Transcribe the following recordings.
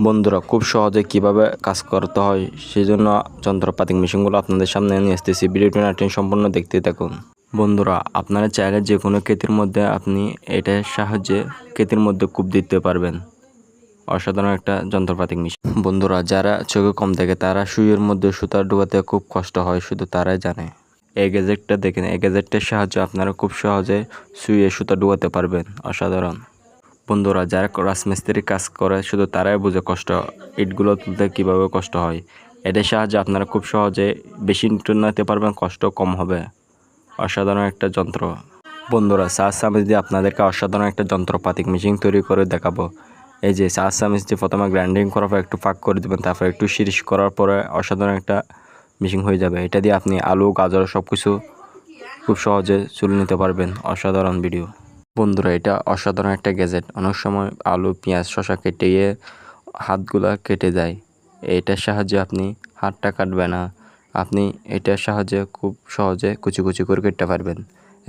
বন্ধুরা, খুব সহজে কীভাবে কাজ করতে হয় সেই জন্য যন্ত্রপাতি মেশিনগুলো আপনাদের সামনে নিয়ে আসতেছি। ভিডিওটি নাটেন সম্পূর্ণ দেখতে থাকুন। বন্ধুরা, আপনারা চাইলে যে কোনো কেতির মধ্যে আপনি এটার সাহায্যে কেতির মধ্যে কূপ দিতে পারবেন। অসাধারণ একটা যন্ত্রপাতি মেশিন। বন্ধুরা, যারা চোখে কম দেখে তারা সুইয়ের মধ্যে সুতা ঢোকাতে খুব কষ্ট হয়, শুধু তারাই জানে। এই গ্যাজেটটা দেখেন, এই গ্যাজেটটার সাহায্যে আপনারা খুব সহজে সুইয়ে সুতা ঢোকাতে পারবেন। অসাধারণ। বন্ধুরা, যারা রাজমিস্ত্রি কাজ করে, শুধু তারাই বুঝে কষ্ট, ইটগুলো তুলতে কীভাবে কষ্ট হয়। এটার সাহায্যে আপনারা খুব সহজে বেশি নিতে পারবেন, কষ্ট কম হবে। অসাধারণ একটা যন্ত্র। বন্ধুরা চা চামিচ দিয়ে আপনাদেরকে অসাধারণ একটা যন্ত্রপাতিক মেশিন তৈরি করে দেখাবো। এই যে চা চামিচ দিয়ে প্রথমে গ্রাইন্ডিং করার পর একটু ফাঁক করে দেবেন, তারপর একটু শিরিশ করার পরে অসাধারণ একটা মেশিন হয়ে যাবে। এটা দিয়ে আপনি আলু, গাজর সব কিছু খুব সহজে চুল নিতে পারবেন। অসাধারণ ভিডিও বন্ধুরা, এটা অসাধারণ একটা গ্যাজেট। অনেক সময় আলু, পেঁয়াজ শশা কেটে গিয়ে হাতগুলা কেটে যায় এটার সাহায্যে আপনি হাতটা কাটবে না। আপনি এটার সাহায্যে খুব সহজে কুচি কুচি করে কেটে পারবেন।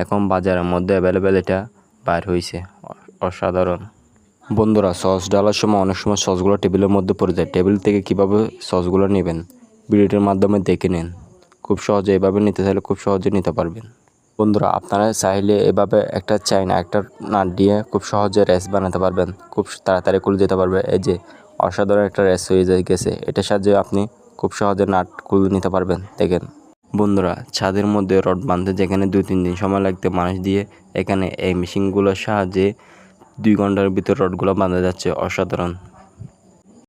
এখন বাজারের মধ্যে অ্যাভেলেবেল এটা বাইর হয়েছে অসাধারণ। বন্ধুরা, সস ডালার সময় অনেক সময় সসগুলো টেবিলের মধ্যে পড়ে যায়। টেবিল থেকে কীভাবে সসগুলো নেবেন? ভিডিওটির মাধ্যমে দেখে নিন। খুব সহজে এভাবে নিতে চাইলে খুব সহজে নিতে পারবেন। বন্ধুরা, আপনারা চাইলে এভাবে একটা চাইনা একটা নাট দিয়ে খুব সহজে রেস বানাতে পারবেন। খুব তাড়াতাড়ি খুলে যেতে পারবে। এই যে, অসাধারণ একটা রেস হয়ে যায় গেছে, এটার সাহায্যে আপনি খুব সহজে নাট খুলে নিতে পারবেন। দেখেন, বন্ধুরা, ছাদের মধ্যে রড বাঁধতে যেখানে দুই তিন দিন সময় লাগতে মানুষ দিয়ে, এখানে এই মেশিনগুলোর সাহায্যে দুই ঘণ্টার ভিতর রডগুলো বাঁধা যাচ্ছে। অসাধারণ।